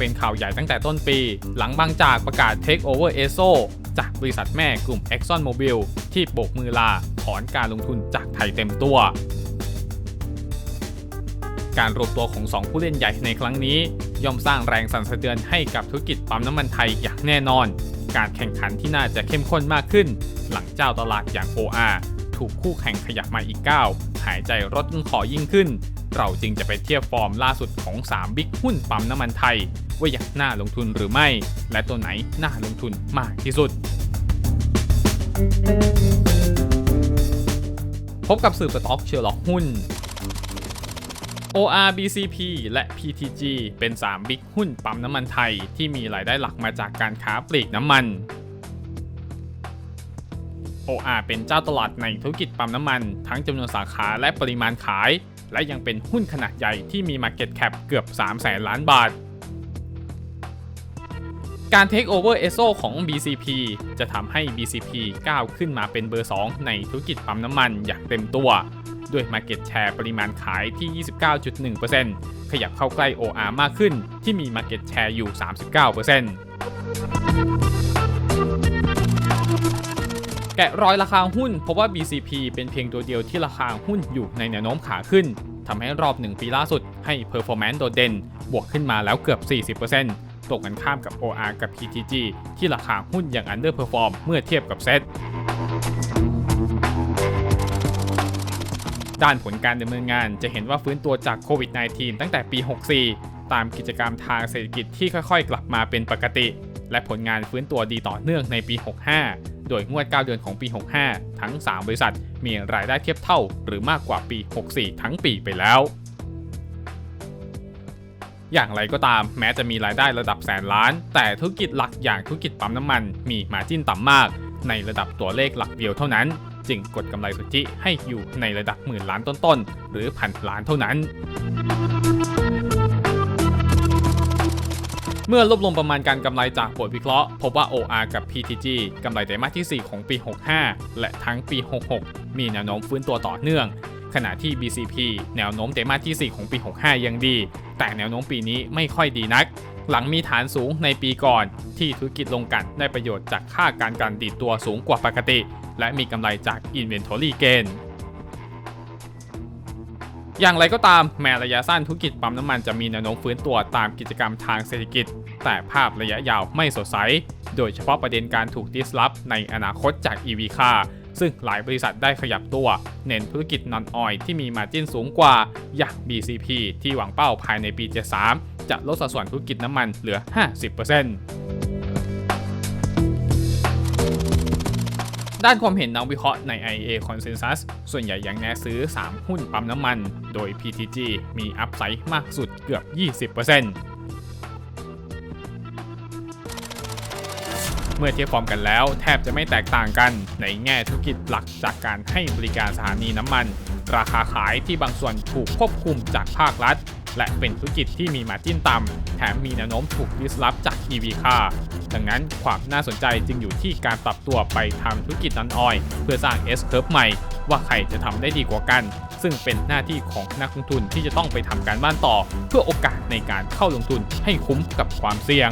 เป็นข่าวใหญ่ตั้งแต่ต้นปี หลังบางจากประกาศ Take Over e s o จากบริษัทแม่กลุ่ม Exxon Mobil ที่โบกมือลาถอนการลงทุนจากไทยเต็มตัว การรวมตัวของ 2 ผู้เล่นใหญ่ในครั้งนี้ ย่อมสร้างแรงสั่นสะเทือนให้กับธุรกิจปั๊มน้ำมันไทยอย่างแน่นอน การแข่งขันที่น่าจะเข้มข้นมากขึ้น หลังเจ้าตลาดอย่าง OR ถูกคู่แข่งขยับมาอีกก้าวหายใจรถขอยิ่งขึ้น เราจึงจะไปเทียบฟอร์มล่าสุดของ 3 บิ๊กหุ้นปั๊มน้ำมันไทย ว่าอยากน่าลงทุนหรือไม่ และตัวไหนน่าลงทุนมากที่สุด พบกับสื่อสต็อกเชอร์ล็อกหุ้น ORBCP และ PTG เป็น 3 บิ๊กหุ้นปั๊มน้ำมันไทย ที่มีรายได้หลักมาจากการค้าปลีกน้ำมัน OR เป็นเจ้าตลาดในธุรกิจปั๊มน้ำมัน ทั้งจำนวนสาขาและปริมาณขาย และยังเป็นหุ้นขนาดใหญ่ที่มี Market Cap เกือบ3แสนล้านบาท การ Take Over ESO ของ BCP จะทำให้ BCP ก้าวขึ้นมาเป็นเบอร์ 2 ในธุรกิจปั๊มน้ำมันอย่างเต็มตัว ด้วย Market Share ปริมาณขายที่ 29.1%ขยับเข้าใกล้ OR มากขึ้นที่มี Market Share อยู่ 39% กะรอยราคาหุ้นพบว่า BCP เป็นเพียงตัวเดียวที่ราคาหุ้นอยู่ในแนวโน้มขาขึ้นทำให้รอบ 1 ปีล่าสุดให้ Performance โดดเด่น บวกขึ้นมาแล้วเกือบ 40%ตรงกันข้ามกับ OR กับ PTG ที่ราคาหุ้นยัง underperform เมื่อเทียบกับเซตด้านผลการดำเนินงานจะเห็นว่าฟื้นตัวจากโควิด -19 ตั้งแต่ปี 64 ตามกิจกรรมทางเศรษฐกิจที่ค่อยๆ กลับมาเป็นปกติ และผลงานฟื้นตัวดีต่อเนื่องในปี 65 โดยงวด 9 เดือนของปี 65 ทั้ง 3 บริษัท มีรายได้เทียบเท่า หรือมากกว่าปี 64 ทั้งปีไปแล้ว อย่างไรก็ตามแม้จะมีรายได้ระดับแสนล้าน แต่ธุรกิจหลักอย่างธุรกิจปั๊มน้ำมัน มีมาจิ้นต่ำมาก ในระดับตัวเลขหลักเดียวเท่านั้น จึงกดกำไรสุทธิให้อยู่ในระดับหมื่นล้านต้นๆหรือพันล้านเท่านั้น เมื่อรวบรวมประมาณการกำไรจากบทวิเคราะห์ พบว่า OR กับ PTG กำไรไตรมาสที่ 4 ของปี 65 และทั้งปี 66 มีแนวโน้มฟื้นตัวต่อเนื่อง ขณะที่ BCP แนวโน้มไตรมาสที่ 4 ของปี 65 ยังดี แต่แนวโน้มปีนี้ไม่ค่อยดีนัก หลังมีฐานสูงในปีก่อน ที่ธุรกิจลงกันได้ประโยชน์จากค่าการการดีดตัวสูงกว่าปกติ และมีกำไรจาก Inventory Gain อย่างไรก็ตามแม้ระยะสั้นธุรกิจปั๊มน้ำมันจะมีแนวโน้มฟื้นตัวตามกิจกรรมทางเศรษฐกิจ แต่ภาพระยะยาวไม่สดใส โดยเฉพาะประเด็นการถูกดิสลอฟในอนาคตจาก EV car ซึ่งหลายบริษัทได้ขยับตัว เน้นธุรกิจนอนออยที่มีมาจิ้นสูงกว่า อย่าง BCP ที่หวังเป้าภายในปี 73 จะลดสัดส่วนธุรกิจน้ำมันเหลือ 50% ด้านความเห็นนักวิเคราะห์ใน IA Consensus ส่วนใหญ่ยังแนะซื้อ 3 หุ้นปั๊มน้ำมัน โดย PTG มีอัพไซด์มากสุดเกือบ 20% เมื่อเทียบฟอร์มกันแล้ว แทบจะไม่แตกต่างกันในแง่ธุรกิจหลักจากการให้บริการสถานีน้ำมัน ราคาขายที่บางส่วนถูกควบคุมจากภาครัฐ และเป็นธุรกิจที่มีมาจิ้นต่ำแถมมีแนวโน้มถูกดิสลอฟจาก EV car ดังนั้นความน่าสนใจจึงอยู่ที่การปรับตัวไปทำธุรกิจนันออย เพื่อสร้าง S curve ใหม่ ว่าใครจะทำได้ดีกว่ากัน ซึ่งเป็นหน้าที่ของนักลงทุนที่จะต้องไปทำการบ้านต่อ เพื่อโอกาสในการเข้าลงทุนให้คุ้มกับความเสี่ยง